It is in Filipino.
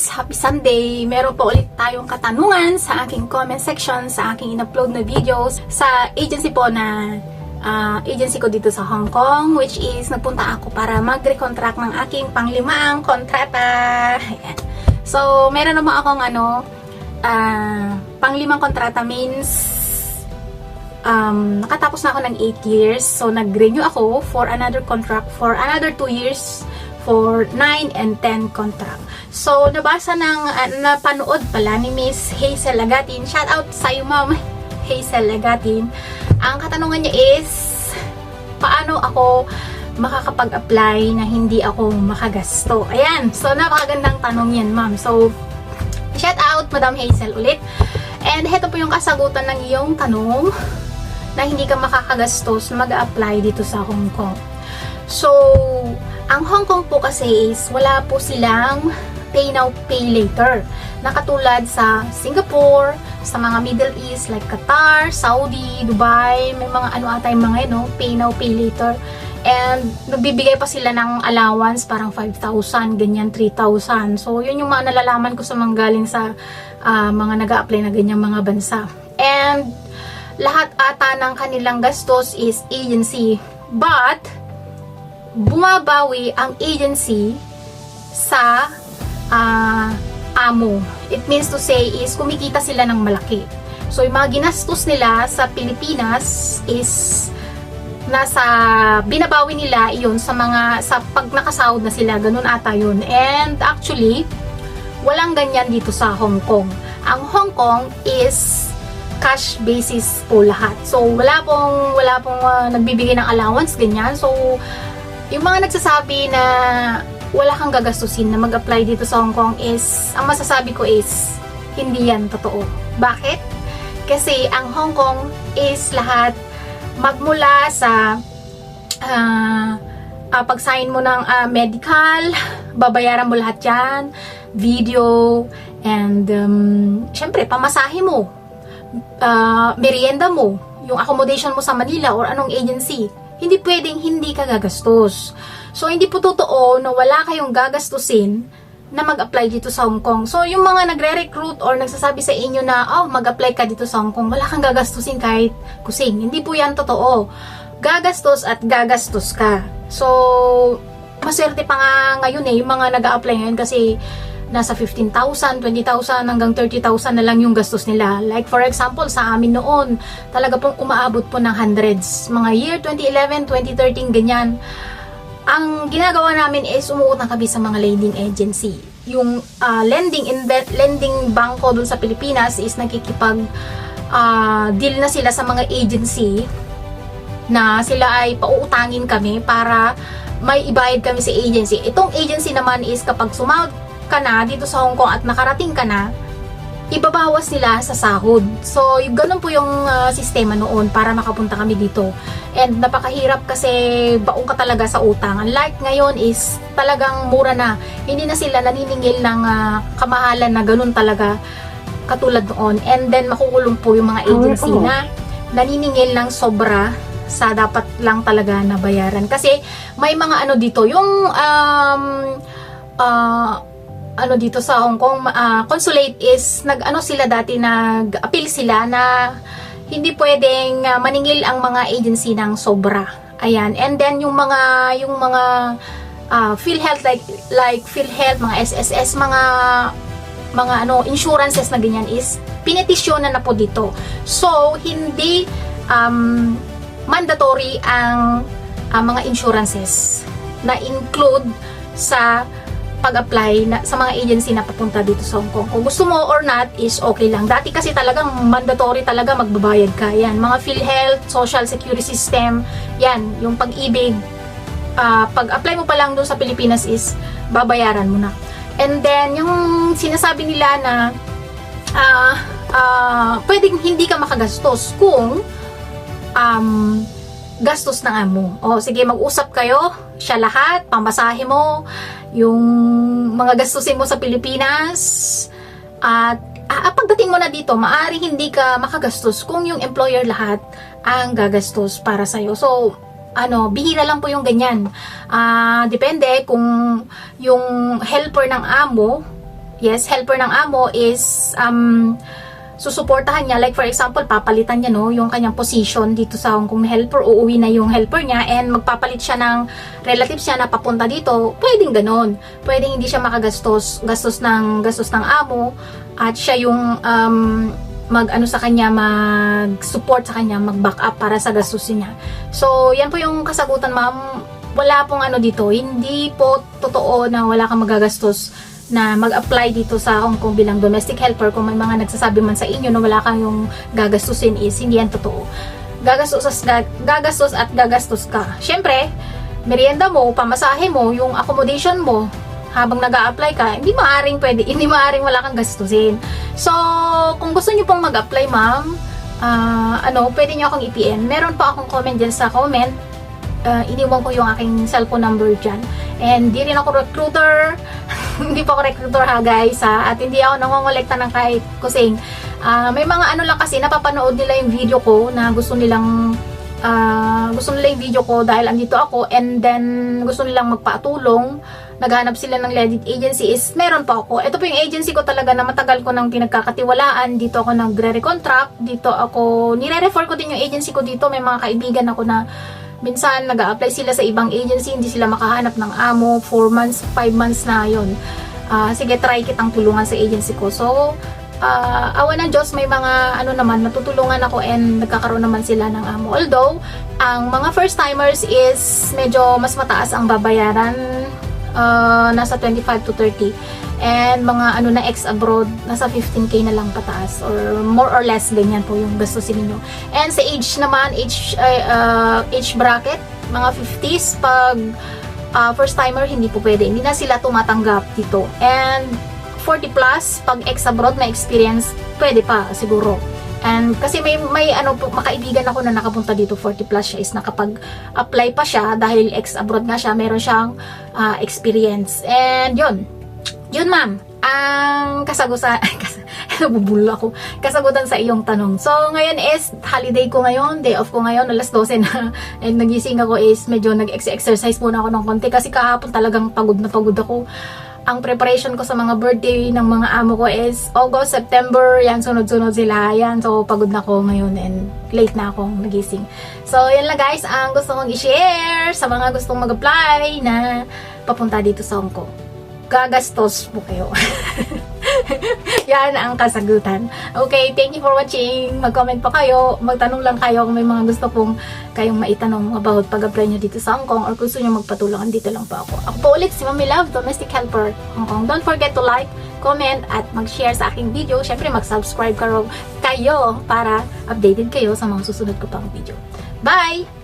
guys! Happy Sunday! Meron po ulit tayong katanungan sa aking comment section sa aking in-upload na videos sa agency po na ah, agency ko dito sa Hong Kong which is nagpunta ako para mag-recontract ng aking panglimaang kontrata. Ayan. So, meron naman akong ano, ah, panglimang kontrata means um, nakatapos na ako ng 8 years. So, nag-renew ako for another contract for another 2 years for 9 and 10 contract. So, nabasa ng, uh, napanood pala ni Miss Hazel Lagatin. Shout out sa iyo, Ma'am Hazel Lagatin. Ang katanungan niya is, paano ako makakapag-apply na hindi ako makagasto? Ayan. So, napakagandang tanong yan, Ma'am. So, shout out, Madam Hazel ulit. And heto po yung kasagutan ng iyong tanong na hindi ka makakagastos na mag-apply dito sa Hong Kong. So, ang Hong Kong po kasi is wala po silang pay now, pay later. Na katulad sa Singapore, sa mga Middle East like Qatar, Saudi, Dubai, may mga ano ata yung mga no, pay now, pay later. And nagbibigay pa sila ng allowance parang 5,000, ganyan 3,000. So, yun yung mga nalalaman ko sa mga galing sa ah, mga nag apply na ganyang mga bansa. And lahat ata ng kanilang gastos is agency. But, bumabawi ang agency sa ah, amo. It means to say is kumikita sila ng malaki. So, yung mga ginastos nila sa Pilipinas is nasa binabawi nila iyon sa mga sa pag nakasahod na sila. Ganun ata yun. And actually walang ganyan dito sa Hong Kong. Ang Hong Kong is cash basis po lahat. So wala pong wala pong ah, nagbibigay ng allowance ganyan. So yung mga nagsasabi na wala kang gagastusin na mag-apply dito sa Hong Kong is ang masasabi ko is hindi yan totoo. Bakit? Kasi ang Hong Kong is lahat magmula sa ah ah, pag-sign mo ng ah, medical, babayaran mo lahat yan, video, and um, syempre, pamasahe mo, ah, merienda mo, yung accommodation mo sa Manila or anong agency, hindi pwedeng hindi ka gagastos. So, hindi po totoo na wala kayong gagastusin na mag-apply dito sa Hong Kong. So, yung mga nagre-recruit or nagsasabi sa inyo na, oh, mag-apply ka dito sa Hong Kong, wala kang gagastusin kahit kusing. Hindi po yan totoo. Gagastos at gagastos ka. So, maswerte pa nga ngayon eh, yung mga nag apply ngayon kasi nasa 15,000, 20,000 hanggang 30,000 na lang yung gastos nila. Like for example, sa amin noon, talaga pong umaabot po ng hundreds. Mga year 2011, 2013, ganyan ang ginagawa namin is umuutang kami sa mga lending agency. Yung ah, lending inve- lending bangko dun sa Pilipinas is nakikipag ah, deal na sila sa mga agency na sila ay pauutangin kami para may ibayad kami sa agency. Itong agency naman is kapag sumahod ka na dito sa Hong Kong at nakarating ka na, ibabawas nila sa sahod. So, yung ganun po yung ah, sistema noon para makapunta kami dito. And napakahirap kasi baong ka talaga sa utang. Unlike ngayon is talagang mura na. Hindi na sila naniningil ng ah, kamahalan na ganun talaga katulad noon. And then makukulong po yung mga agency oo. na naniningil ng sobra sa dapat lang talaga na bayaran. Kasi may mga ano dito, yung um, ah, ano dito sa Hong Kong, ah, consulate is nag-ano sila dati nag-appeal sila na hindi pwedeng ah, maningil ang mga agency ng sobra. Ayan. And then yung mga yung mga ah, PhilHealth like like PhilHealth, mga SSS, mga mga ano insurances na ganyan is pinetisyonan na po dito. So hindi um, mandatory ang ang mga insurances na include sa pag-apply na, sa mga agency na papunta dito sa Hong Kong. Kung gusto mo or not is okay lang. Dati kasi talagang mandatory talaga magbabayad ka. Yan, mga PhilHealth, Social Security System, yan, yung pag-ibig, ah, pag-apply mo pa lang doon sa Pilipinas is babayaran mo na. And then, yung sinasabi nila na ah ah, pwedeng hindi ka makagastos kung um, gastos ng amo. O sige, mag-usap kayo, siya lahat, pamasahe mo, yung mga gastusin mo sa Pilipinas, at ah, pagdating mo na dito, maari hindi ka makagastos kung yung employer lahat ang gagastos para sa'yo. So, ano, bihira lang po yung ganyan. Ah, depende kung yung helper ng amo yes, helper ng amo is um, susuportahan niya. Like for example, papalitan niya no, yung kanyang position dito sa Hong Kong helper. Uuwi na yung helper niya and magpapalit siya ng relatives niya na papunta dito. Pwedeng ganon. Pwedeng hindi siya makagastos gastos ng gastos ng amo at siya yung um, mag ano sa kanya mag-support sa kanya, mag-back up para sa gastusin niya. So, yan po yung kasagutan, ma'am. Wala pong ano dito. Hindi po totoo na wala kang magagastos na mag-apply dito sa Hong Kong bilang domestic helper kung may mga nagsasabi man sa inyo na wala kang gagastusin is hindi yan totoo. Gagastos, gagastos at gagastos ka. Siyempre, merienda mo, pamasahe mo, yung accommodation mo, habang nag apply ka, hindi maaring pwede, hindi maaring wala kang gastusin. So, kung gusto niyo pong mag-apply, ma'am, ah, ano, pwede niyo akong i-PM. Meron pa akong comment dyan sa comment. Ah, iniwan ko yung aking cellphone number dyan. And di rin ako recruiter. hindi pa ako recruiter ha guys ha. At hindi ako nangongolekta ng kahit kusing. Ah, may mga ano lang kasi napapanood nila yung video ko na gusto nilang ah, gusto nila yung video ko dahil andito ako and then gusto nilang magpatulong naghanap sila ng leaded agency is meron pa ako. Ito po yung agency ko talaga na matagal ko nang pinagkakatiwalaan. Dito ako nagre-recontract. Dito ako, nire-refer ko din yung agency ko dito. May mga kaibigan ako na minsan nag apply sila sa ibang agency, hindi sila makahanap ng amo. 4 months, 5 months na yon Ah, sige, try kitang tulungan sa agency ko. So, ah awa ng Diyos, may mga ano naman, natutulungan ako and nagkakaroon naman sila ng amo. Although, ang mga first timers is medyo mas mataas ang babayaran uh, nasa 25 to 30 and mga ano na ex abroad nasa 15k na lang pataas or more or less ganyan po yung gastusin niyo and sa age naman age uh, age bracket mga 50s pag uh, first timer hindi po pwede. Hindi na sila tumatanggap dito. And 40 plus pag ex abroad na experience pwede pa siguro And kasi may may ano po makaibigan ako na nakapunta dito 40 plus siya is nakapag-apply pa siya dahil ex abroad nga siya, meron siyang ah, experience. And yun. Yun ma'am. Ang kasagutan kas, nabubulol ako. Kasagutan sa iyong tanong. So ngayon is holiday ko ngayon, day off ko ngayon, alas 12 na. And nagising ako is medyo nag-exercise muna ako ng konti kasi kahapon talagang pagod na pagod ako ang preparation ko sa mga birthday ng mga amo ko is August, September, yan, sunod-sunod sila. Yan, so pagod na ako ngayon and late na akong nagising. So, yan lang guys, ang gusto kong i-share sa mga gustong mag-apply na papunta dito sa Hong Kong. Gagastos po kayo. yan ang kasagutan. Okay, thank you for watching. Mag-comment pa kayo. Magtanong lang kayo kung may mga gusto pong kayong maitanong about pag-apply nyo dito sa Hong Kong or gusto nyo magpatulungan dito lang po ako. Ako po ulit si Mami Love, Domestic Helper Hong Kong. Don't forget to like, comment, at mag-share sa aking video. Siyempre, mag-subscribe kayo para updated kayo sa mga susunod ko pang video. Bye!